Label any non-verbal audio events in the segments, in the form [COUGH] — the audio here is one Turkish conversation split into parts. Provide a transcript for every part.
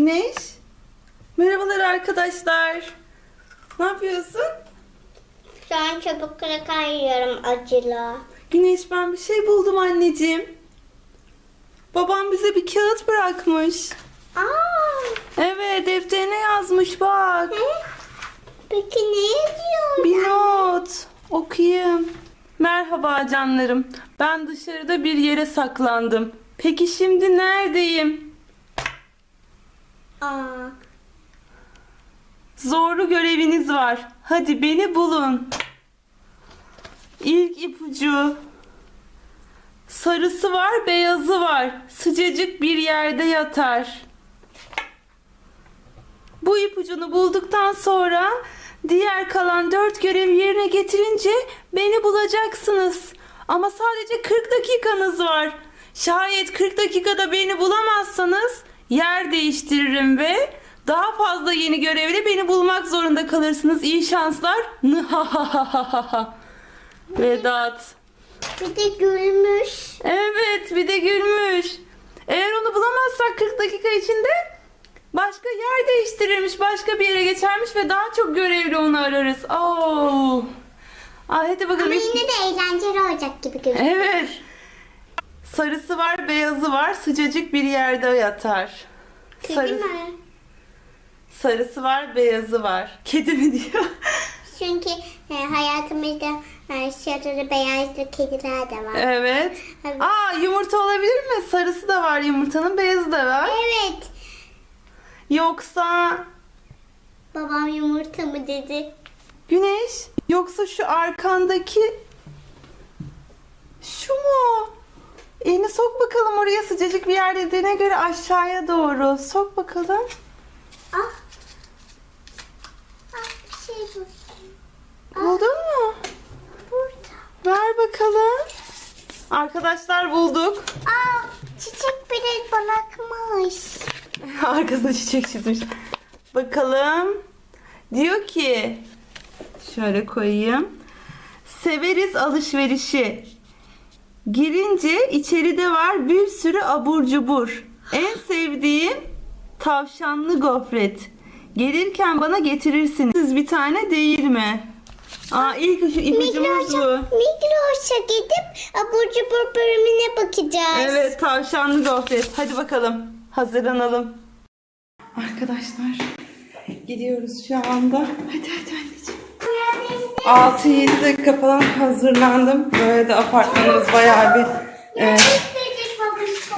Güneş. Merhabalar arkadaşlar. Ne yapıyorsun? Şu an çubukları kayıyorum acılı. Güneş ben bir şey buldum anneciğim. Babam bize bir kağıt bırakmış. Aa, Evet defterine yazmış bak. ne? Peki ne yazıyor? Bir not. Okuyayım. Merhaba canlarım. Ben dışarıda bir yere saklandım. Peki şimdi neredeyim? Aa, Zorlu göreviniz var. Hadi beni bulun. İlk ipucu. Sarısı var, beyazı var. Sıcacık bir yerde yatar. Bu ipucunu bulduktan sonra diğer kalan dört görevi yerine getirince beni bulacaksınız. Ama sadece 40 dakikanız var. Şayet 40 dakikada beni bulamazsanız yer değiştiririm ve daha fazla yeni görevle beni bulmak zorunda kalırsınız. İyi şanslar. [LAUGHS] Vedat. bir de gülmüş. Evet bir de gülmüş. Eğer onu bulamazsak 40 dakika içinde başka yer değiştirirmiş, başka bir yere geçermiş ve daha çok görevli onu ararız. Oo. Ay hadi bakalım. Ama yine de eğlenceli olacak gibi gözüküyor. Evet. Sarısı var, beyazı var. Sıcacık bir yerde yatar. Kedi Sarı- mi? sarısı var, beyazı var. Kedi mi diyor? [LAUGHS] Çünkü e, hayatımızda e, sarılı beyazlı kediler de var. evet. Evet. Aa yumurta olabilir mi? Sarısı da var yumurtanın, beyazı da var. Evet. Yoksa Babam yumurta mı dedi? Güneş yoksa şu arkandaki şu mu? Elini sok bakalım oraya sıcacık bir yer dediğine göre aşağıya doğru. Sok bakalım. Ah. Ah bir şey bu. Buldun mu? Burada. Ver bakalım. Arkadaşlar bulduk. Aa çiçek bile bırakmış. [LAUGHS] Arkasına çiçek çizmiş. Bakalım. Diyor ki şöyle koyayım. Severiz alışverişi. Girince içeride var bir sürü abur cubur. En sevdiğim tavşanlı gofret. Gelirken bana getirirsiniz. Siz bir tane değil mi? Aa ilk ipucumuz bu. Migros'a, Migros'a gidip abur cubur bölümüne bakacağız. Evet tavşanlı gofret. Hadi bakalım hazırlanalım. Arkadaşlar gidiyoruz şu anda. Hadi hadi anneciğim. 6-7 dakika falan hazırlandım. Böyle de apartmanımız bayağı bir e,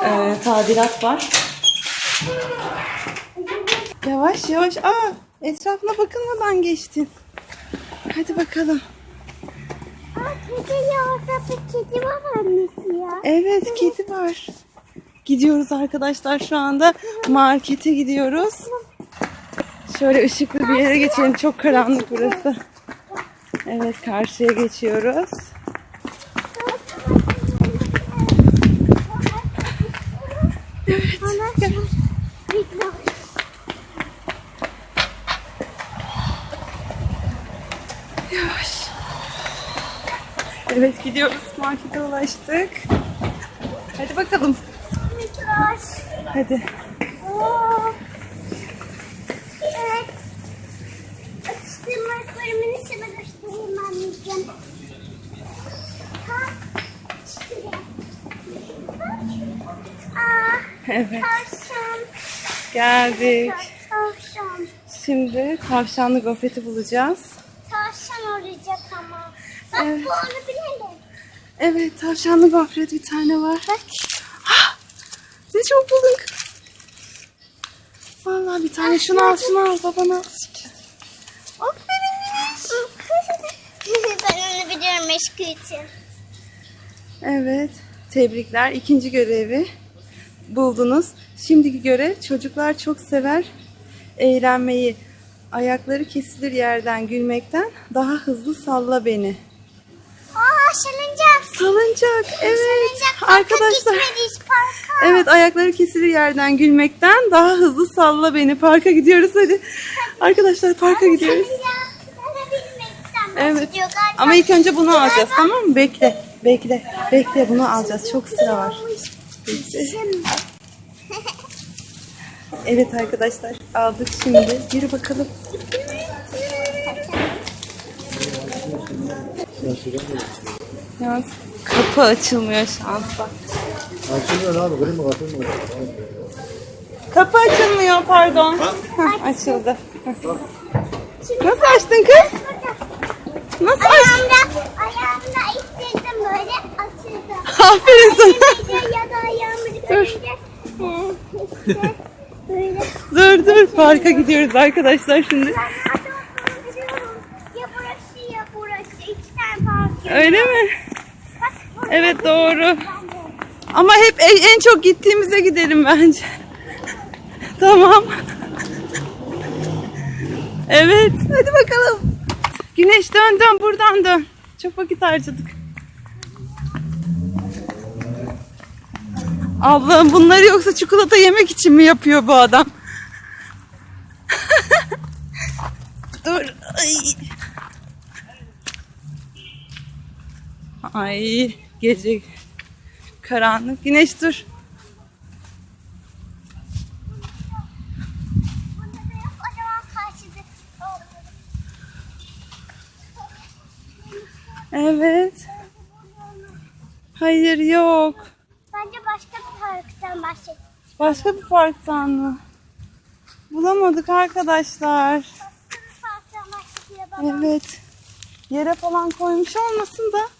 e, tadilat var. Yavaş yavaş. Aa etrafına bakılmadan geçtin. Hadi bakalım. Aa, kedi ya orada bir kedi var annesi ya. Evet kedi var. Gidiyoruz arkadaşlar şu anda markete gidiyoruz. Şöyle ışıklı bir yere geçelim. Çok karanlık burası. Evet karşıya geçiyoruz. Evet. Gel. Yavaş. Evet gidiyoruz. Markete ulaştık. Hadi bakalım. Hadi. Oo. Evet. Atıştırma bölümünü sana göstereyim anneciğim. Ha. Şuraya. Aa, Evet tavşan. geldik. Tavşan. Şimdi tavşanlı gofreti bulacağız. Tavşan olacak ama. Bak Evet. bu onu bilelim. Evet tavşanlı gofret bir tane var. Bak. Ah! Ne çok buldun kız. Vallahi bir tane şunu al şunu al babana. Aferin Güneş. [LAUGHS] ben onu biliyorum eşkı için. Evet tebrikler ikinci görevi buldunuz. Şimdiki görev çocuklar çok sever eğlenmeyi. Ayakları kesilir yerden gülmekten daha hızlı salla beni. Aa salıncak. Salıncak evet Salıncak parka arkadaşlar. gitmeliyiz parka. Evet ayakları kesilir yerden gülmekten daha hızlı salla beni. Parka gidiyoruz hadi. Arkadaşlar parka gidiyoruz. Ben bilmek Evet. Ama ilk önce bunu alacağız tamam mı? Bekle. Bekle. Bekle bunu alacağız. Çok sıra var. Evet arkadaşlar aldık şimdi. Yürü bakalım. Yalnız kapı açılmıyor şansa. Açılıyor abi, kırmızı kapatılmıyor. Kapı açılmıyor pardon. Hah, açıldı. Nasıl açtın kız? Nasıl açtın? Ayağımda, ayağımda ittirdim böyle açıldı. Aferin sana. ya da ayağımı görünce e, işte böyle. Dur dur parka gidiyoruz arkadaşlar şimdi. Ya burası ya burası. İki tane park. Öyle mi? Evet doğru. Ama hep en, en çok gittiğimize gidelim bence. [LAUGHS] tamam. Evet hadi bakalım. Güneş dön dön buradan dön. Çok vakit harcadık. Ablam bunları yoksa çikolata yemek için mi yapıyor bu adam? Dur. Ay. Ay gece karanlık. Güneş dur. Evet. Hayır yok. Bence başka bir parktan bahset. Başka bir parktan mı? Bulamadık arkadaşlar. Başka bir parktan bahsediyor. Evet. Yere falan koymuş olmasın da.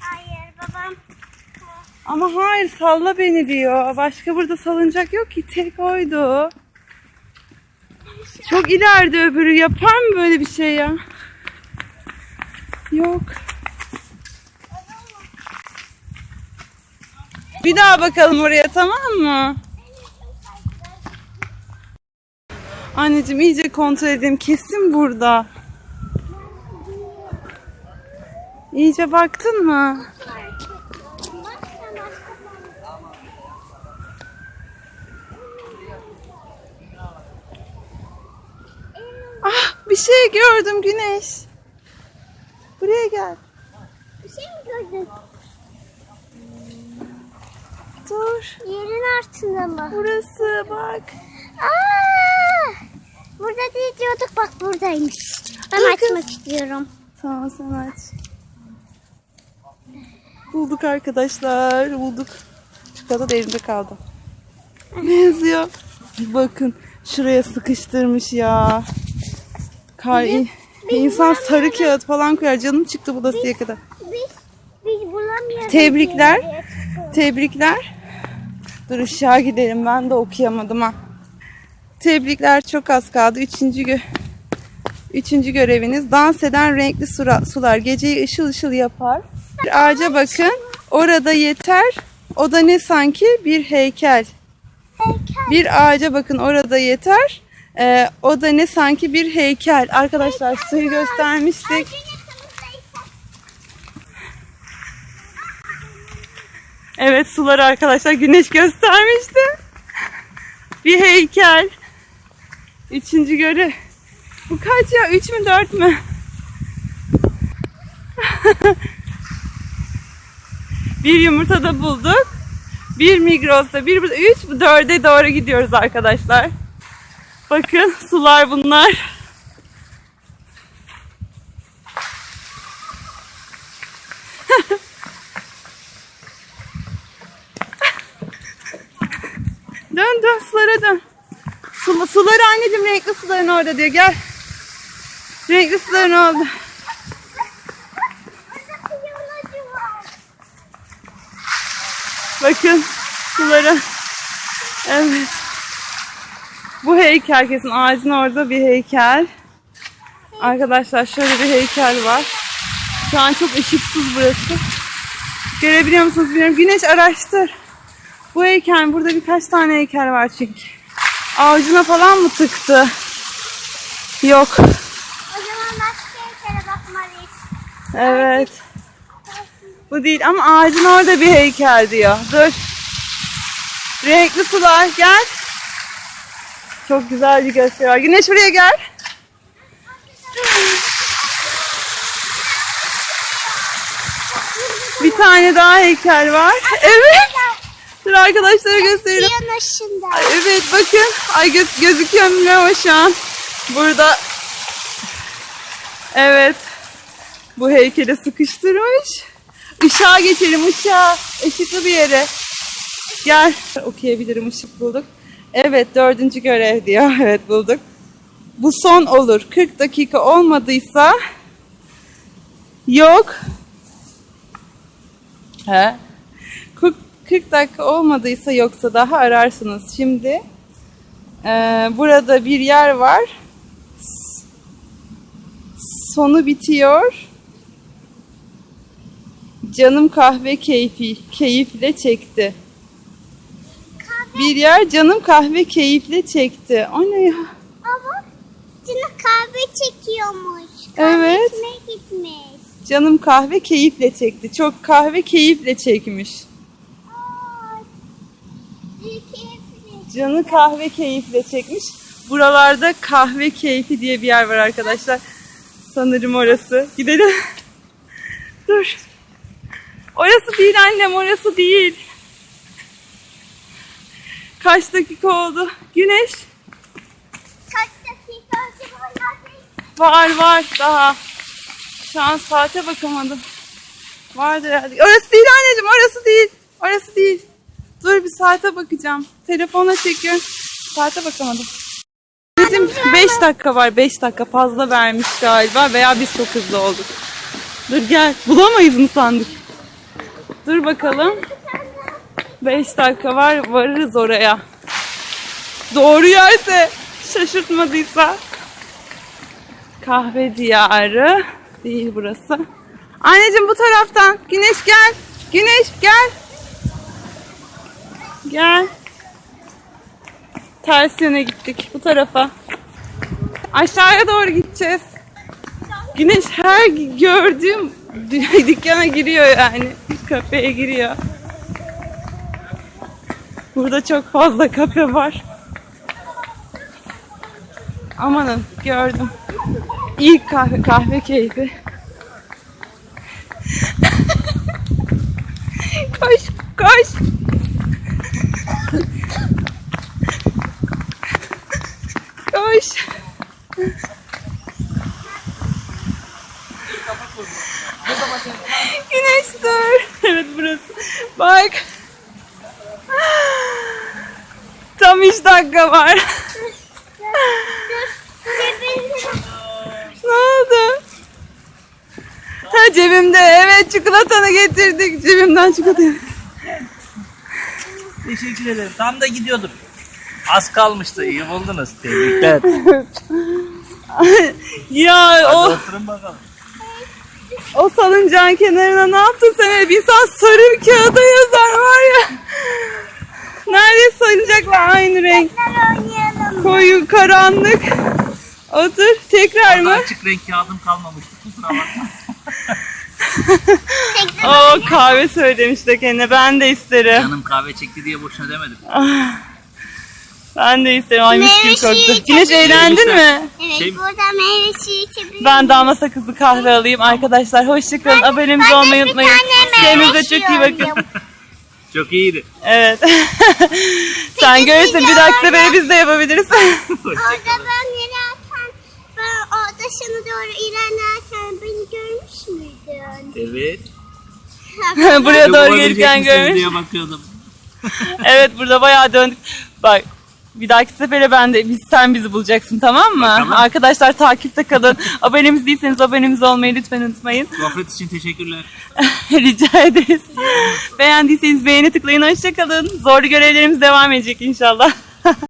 Hayır babam. Ama hayır salla beni diyor. Başka burada salıncak yok ki tek oydu. Çok ileride öbürü yapar mı böyle bir şey ya? Yok. Bir daha bakalım oraya tamam mı? Anneciğim iyice kontrol edeyim. Kesin burada. İyice baktın mı? Şey gördüm Güneş. Buraya gel. Bir şey mi gördün? Dur. Yerin altında mı? Burası bak. Aa! Burada değil diyorduk bak buradaymış. Ben Dur kız. açmak istiyorum. Tamam sen aç. Bulduk arkadaşlar. Bulduk. Çikolata da elimde kaldı. [LAUGHS] Ne yazıyor? Bakın şuraya sıkıştırmış ya. Kar, insan sarı kağıt falan koyar. Canım çıktı bulasıya kadar. Biz biz bulamıyoruz. Tebrikler. Tebrikler. Dur ışığa gidelim. Ben de okuyamadım ha. Tebrikler çok az kaldı. Üçüncü, gö Üçüncü göreviniz. Dans eden renkli sular geceyi ışıl ışıl yapar. Bir ağaca bakın. Orada yeter. O da ne sanki? Bir heykel. Heykel. Bir ağaca bakın orada yeter. Ee, o da ne sanki bir heykel. Arkadaşlar suyu göstermiştik. Evet suları arkadaşlar güneş göstermişti. Bir heykel. Üçüncü görev. Bu kaç ya? Üç mü dört mü? [LAUGHS] bir yumurtada bulduk. Bir Migros'ta, bir burada, üç, dörde doğru gidiyoruz arkadaşlar. Bakın sular bunlar. Dön dön sulara dön. Su, suları anneciğim renkli suların orada diyor. Gel. Renkli suların orada. Bakın sulara. Evet. Bu heykel kesin ağacın orada bir heykel. Arkadaşlar şöyle bir heykel var. Şu an çok ışıksız burası. Görebiliyor musunuz bilmiyorum. Güneş araştır. Bu heykel burada birkaç tane heykel var çünkü. Ağacına falan mı tıktı? Yok. O zaman başka heykele bakmalıyız. Evet. Bu değil ama ağacın orada bir heykel diyor. Dur. Renkli sular gel. Çok güzel bir gösteri var. Güneş buraya gel. Bir tane daha heykel var. Evet. Dur arkadaşlara. Ay, Evet bakın. Ay göz, gözüküyor mu ama şu an burada evet bu heykele sıkıştırmış. Işığa geçelim ışığa. Işıklı bir yere. Gel. Okuyabilirim ışık bulduk. Evet dördüncü görev diyor. [LAUGHS] Evet bulduk. Bu son olur. 40 dakika olmadıysa yok. He? 40, 40 dakika olmadıysa yoksa daha ararsınız. Şimdi eee, burada bir yer var. Sonu bitiyor. Canım kahve keyfi keyifle çekti. Bir yer canım kahve keyifle çekti. O ne ya? Ama canı kahve çekiyormuş. Evet. Kahvesine gitmiş. Canım kahve keyifle çekti. Çok kahve keyifle çekmiş. Aa, iyi keyifli. Canı kahve keyifle çekmiş. Buralarda kahve keyfi diye bir yer var arkadaşlar. Sanırım orası. Gidelim. [LAUGHS] Dur. Orası değil annem, orası değil. Kaç dakika oldu? Güneş. Kaç dakika neredeyim? Var var daha. Şu an saate bakamadım. Vardır herhalde. Orası değil anneciğim, orası değil. Orası değil. Dur bir saate bakacağım. Telefona çekiyorum. Saate bakamadım. Bizim 5 dakika var. 5 dakika fazla vermiş galiba veya biz çok hızlı olduk. Dur gel. Bulamayız mı sandık? Dur bakalım. 5 dakika var. Varırız oraya. Doğru yerse şaşırtmadıysa. Kahve diyarı değil burası. Anneciğim bu taraftan. Güneş gel. Güneş gel. Gel. Ters yöne gittik bu tarafa. Aşağıya doğru gideceğiz. Güneş her gördüğüm [LAUGHS] dükkana giriyor yani. Kafeye giriyor. Burada çok fazla kafe var. Amanın gördüm. İlk kahve, kahve keyfi. [LAUGHS] koş koş. Güneş dur. Evet burası. Bak. Tam 3 dakika var. [LAUGHS] Ne oldu? Ha cebimde. Evet çikolatanı getirdik. Cebimden çikolata. Teşekkür ederim. Tam da gidiyordum. Az kalmıştı. İyi buldunuz. Tebrikler. [LAUGHS] ya Hadi o oturun bakalım. o salıncağın kenarına ne yaptın sen? Bir insan sarı bir kağıda yazar var ya. Nerede salıncakla aynı renk? Koyu karanlık. Otur. Tekrar mı? açık renk kağıdım kalmamıştı. Kusura bakma. Tekrar O kahve söylemişti kendine. Ben de isterim. Canım kahve çekti diye boşuna demedim. Ben de isterim. Ay mis gibi Meyve suyu koktu. Güneş içelim. eğlendin mi? Evet Şey- burada meyve suyu içebiliriz. Ben damla sakızlı kahve alayım. Arkadaşlar hoşçakalın. Abonemiz de olmayı unutmayın. Kendinize çok iyi bakın. [LAUGHS] Çok iyiydi. Evet. [LAUGHS] Sen görürsün bir dahaki sefere biz de yapabiliriz. [LAUGHS] Orada ben ilerlerken, ben o dışına doğru ilerlerken beni görmüş müydün? Evet. [LAUGHS] Buraya doğru Bulabilecek gelirken misiniz görmüş. diye bakıyordum. Evet burada bayağı döndük. Bak bir dahaki sefere ben de biz, sen bizi bulacaksın tamam mı? Tamam. Arkadaşlar takipte kalın. [LAUGHS] Abonemiz değilseniz abonemiz olmayı lütfen unutmayın. Gofret için teşekkürler. [LAUGHS] Rica ederiz. Beğendiyseniz beğeni tıklayın. Hoşçakalın. Zorlu görevlerimiz devam edecek inşallah.